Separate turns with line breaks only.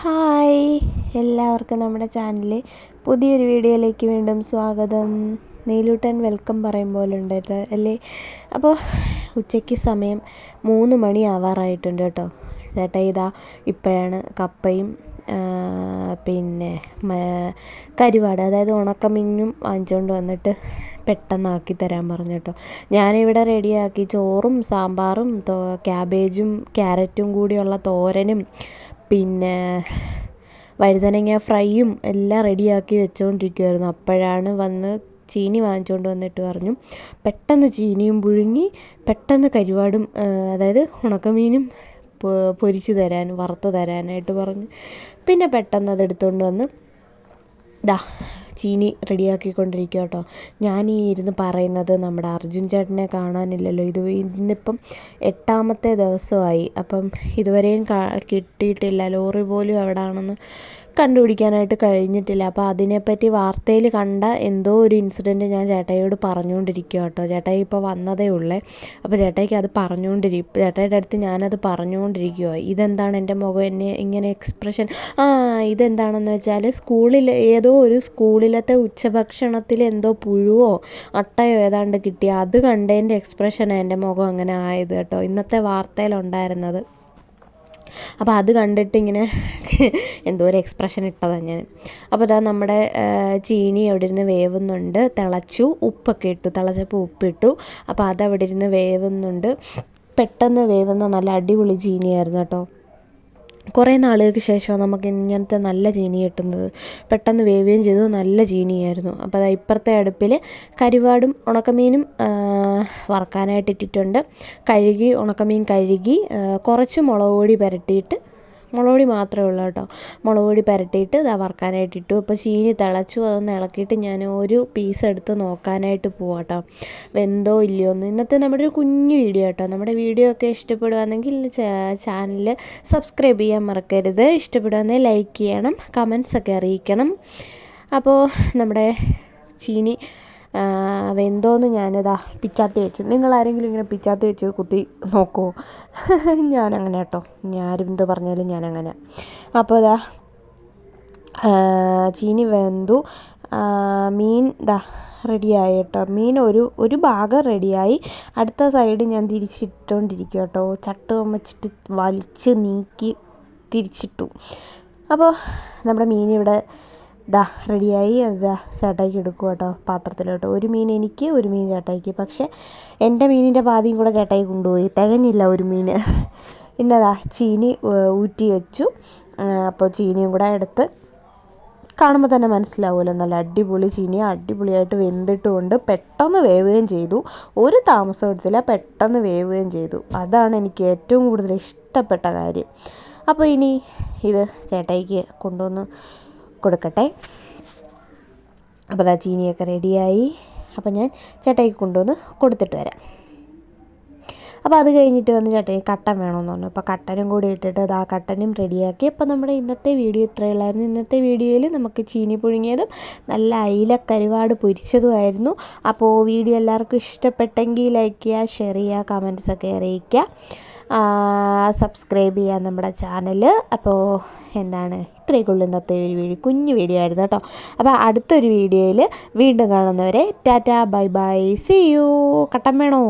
Hi. എല്ലാവർക്കും നമ്മുടെ ചാനലിൽ പുതിയൊരു വീഡിയോയിലേക്ക് വീണ്ടും സ്വാഗതം. നീലൂട്ടൻ വെൽക്കം പറയും പോലെ ഉണ്ട് അല്ലേ? അപ്പോൾ ഉച്ചയ്ക്ക് സമയം മൂന്ന് മണി ആവാറായിട്ടുണ്ട് കേട്ടോ. ചേട്ടാ ഇതാ ഇപ്പോഴാണ് കപ്പയും പിന്നെ കരുവാട് അതായത് ഉണക്കമീനും വാങ്ങിച്ചുകൊണ്ട് വന്നിട്ട് പെട്ടെന്നാക്കി തരാൻ പറഞ്ഞു കേട്ടോ. ഞാനിവിടെ റെഡിയാക്കി ചോറും സാമ്പാറും ക്യാബേജും ക്യാരറ്റും കൂടിയുള്ള തോരനും പിന്നെ വഴുതനങ്ങ ഫ്രൈയും എല്ലാം റെഡിയാക്കി വെച്ചുകൊണ്ടിരിക്കുവായിരുന്നു അപ്പോഴാണ് വന്ന് ചീനി വാങ്ങിച്ചുകൊണ്ട് വന്നിട്ട് പറഞ്ഞു പെട്ടെന്ന് ചീനിയും പുഴുങ്ങി പെട്ടെന്ന് കരുവാടും അതായത് ഉണക്കമീനും പൊരിച്ച് തരാൻ വറുത്ത് തരാനായിട്ട് പറഞ്ഞു. പിന്നെ പെട്ടെന്ന് അത് എടുത്തുകൊണ്ട് വന്ന് ദാ ചീനി റെഡിയാക്കിക്കൊണ്ടിരിക്കുക കേട്ടോ. ഞാൻ ഈ ഇരുന്ന് പറയുന്നത് നമ്മുടെ അർജുൻ ചേട്ടനെ കാണാനില്ലല്ലോ. ഇത് ഇന്നിപ്പം എട്ടാമത്തെ ദിവസമായി. അപ്പം ഇതുവരെയും കിട്ടിയിട്ടില്ല. ലോറി പോലും എവിടെയാണെന്ന് കണ്ടുപിടിക്കാനായിട്ട് കഴിഞ്ഞിട്ടില്ല. അപ്പോൾ അതിനെപ്പറ്റി വാർത്തയിൽ കണ്ട എന്തോ ഒരു ഇൻസിഡന്റ് ഞാൻ ചേട്ടായിയോട് പറഞ്ഞുകൊണ്ടിരിക്കുക കേട്ടോ. ചേട്ടായി ഇപ്പോൾ വന്നതേ ഉള്ളേ. അപ്പോൾ ചേട്ടായിക്ക് അത് പറഞ്ഞുകൊണ്ടിരിക്കും ചേട്ടായിയുടെ അടുത്ത് ഞാനത് പറഞ്ഞുകൊണ്ടിരിക്കുക ഇതെന്താണ് എന്റെ മുഖം എന്നെ ഇങ്ങനെ എക്സ്പ്രഷൻ ആ ഇതെന്താണെന്ന് വെച്ചാൽ സ്കൂളിൽ ഏതോ ഒരു സ്കൂളിലത്തെ ഉച്ചഭക്ഷണത്തിൽ എന്തോ പുഴുവോ അട്ടയോ ഏതാണ്ട് കിട്ടി. അത് കണ്ടതിന്റെ എക്സ്പ്രഷനാണ് എന്റെ മുഖം അങ്ങനെ ആയത് കേട്ടോ. ഇന്നത്തെ വാർത്തയിലുണ്ടായിരുന്നത്. അപ്പോൾ അത് കണ്ടിട്ട് ഇങ്ങനെ എന്തോ ഒരു എക്സ്പ്രഷൻ ഇട്ടതാണ് ഞാൻ. അപ്പോൾ അതാ നമ്മുടെ ചീനി അവിടെ ഇരുന്ന് വേവുന്നുണ്ട്. തിളച്ചു. ഉപ്പൊക്കെ ഇട്ടു. തിളച്ചപ്പോൾ ഉപ്പിട്ടു. അപ്പോൾ അതവിടെ ഇരുന്ന് വേവുന്നുണ്ട്. പെട്ടെന്ന് വേവുന്ന നല്ല അടിപൊളി ചീനിയായിരുന്നു കേട്ടോ. കുറേ നാളുകൾക്ക് ശേഷമാണ് നമുക്ക് ഇങ്ങനത്തെ നല്ല ചീനി കിട്ടുന്നത്. പെട്ടെന്ന് വേവുകയും ചെയ്തു. നല്ല ചീനിയായിരുന്നു. അപ്പോൾ അതാ ഇപ്പുറത്തെ അടുപ്പിൽ കരുവാടും ഉണക്കമീനും വറക്കാനായിട്ട് ഇട്ടിട്ടുണ്ട് കഴുകി ഉണക്കമീൻ കഴുകി കുറച്ച് മുളക് പൊടി പുരട്ടിയിട്ട് മുളക് പൊടി മാത്രമേ ഉള്ളൂ കേട്ടോ. മുളക് പൊടി പുരട്ടിയിട്ട് ഇതാ വറക്കാനായിട്ട് ഇട്ടു അപ്പോൾ ചീനി തിളച്ചു അതൊന്ന് ഇളക്കിയിട്ട് ഞാൻ ഒരു പീസ് എടുത്ത് നോക്കാനായിട്ട് പോവാം കേട്ടോ വെന്തോ ഇല്ലയോ എന്ന്. ഇന്നത്തെ നമ്മുടെ ഒരു കുഞ്ഞു വീഡിയോ കേട്ടോ. നമ്മുടെ വീഡിയോ ഒക്കെ ഇഷ്ടപ്പെടുകയാണെങ്കിൽ ചാനൽ സബ്സ്ക്രൈബ് ചെയ്യാൻ മറക്കരുത്. ഇഷ്ടപ്പെടുകയാണെങ്കിൽ ലൈക്ക് ചെയ്യണം കമൻസ് ഒക്കെ അറിയിക്കണം. അപ്പോൾ നമ്മുടെ ചീനി വെന്തോന്ന് ഞാനിതാ പിച്ചാത്തി വെച്ച്. നിങ്ങളാരെങ്കിലും ഇങ്ങനെ പിച്ചാത്തി വെച്ച് കുത്തി നോക്കുമോ ഞാനങ്ങനെ കേട്ടോ. ഞാനും എന്ത് പറഞ്ഞാലും ഞാനങ്ങനെ. അപ്പോൾ ഇതാ ചീനി വെന്തു. മീൻ ദാ റെഡിയായി കേട്ടോ. മീൻ ഒരു ഒരു ഭാഗം റെഡിയായി. അടുത്ത സൈഡ് ഞാൻ തിരിച്ചിട്ടുകൊണ്ടിരിക്കും കേട്ടോ. ചട്ട് വമ്മച്ചിട്ട് വലിച്ച് നീക്കി തിരിച്ചിട്ടു. അപ്പോൾ നമ്മുടെ മീൻ ഇവിടെ ദാ റെഡിയായി. അത് ദാ ചേട്ടായിക്ക് എടുക്കും കേട്ടോ പാത്രത്തിലോട്ട്. ഒരു മീൻ എനിക്ക് ഒരു മീൻ ചേട്ടായിക്ക്. പക്ഷേ എന്റെ മീനിന്റെ പാതിയും കൂടെ ചേട്ടായി കൊണ്ടുപോയി. തികഞ്ഞില്ല ഒരു മീൻ പിന്നെ ദാ ചീനി ഊറ്റി വെച്ചു. അപ്പോൾ ചീനിയും കൂടെ എടുത്ത് കാണുമ്പോൾ തന്നെ മനസ്സിലാവുമല്ലോ. നല്ല അടിപൊളി ചീനി അടിപൊളിയായിട്ട് വെന്തിട്ടുകൊണ്ട് പെട്ടെന്ന് വേവുകയും ചെയ്തു. ഒരു താമസം എടുത്തില്ല. പെട്ടെന്ന് വേവുകയും ചെയ്തു. അതാണ് എനിക്ക് ഏറ്റവും കൂടുതൽ ഇഷ്ടപ്പെട്ട കാര്യം. അപ്പോൾ ഇനി ഇത് ചേട്ടായിക്ക് കൊണ്ടുവന്ന് കൊടുക്കട്ടെ. അപ്പോൾ ആ ചീനിയൊക്കെ റെഡിയായി. അപ്പോൾ ഞാൻ ചേട്ടായിക്ക് കൊണ്ടുവന്ന് കൊടുത്തിട്ട് വരാം. അപ്പോൾ അത് കഴിഞ്ഞിട്ട് വന്ന് ചേട്ടയ്ക്ക് കട്ടൻ വേണമെന്ന് പറഞ്ഞു. അപ്പോൾ കട്ടനും കൂടി ഇട്ടിട്ട് അത് ആ കട്ടനും റെഡിയാക്കി. അപ്പോൾ നമ്മുടെ ഇന്നത്തെ വീഡിയോ ഇത്രയുള്ളായിരുന്നു ഇന്നത്തെ വീഡിയോയിൽ നമുക്ക് ചീനി പുഴുങ്ങിയതും നല്ല അയില കരുവാട് പൊരിച്ചതുമായിരുന്നു. അപ്പോൾ വീഡിയോ എല്ലാവർക്കും ഇഷ്ടപ്പെട്ടെങ്കിൽ ലൈക്ക് ചെയ്യുക ഷെയർ ചെയ്യുക കമൻസൊക്കെ അറിയിക്കുക. സബ്സ്ക്രൈബ് ചെയ്യുക നമ്മുടെ ചാനൽ അപ്പോൾ എന്താണ് ഇത്രയൊക്കെ ഉള്ളൂ ഇന്നത്തെ ഒരു വീഡിയോ കുഞ്ഞു വീഡിയോ ആയിരുന്നു കേട്ടോ. അപ്പോൾ അടുത്തൊരു വീഡിയോയിൽ വീണ്ടും കാണുന്നവരെ tata bye bye see you കട്ടം വേണോ?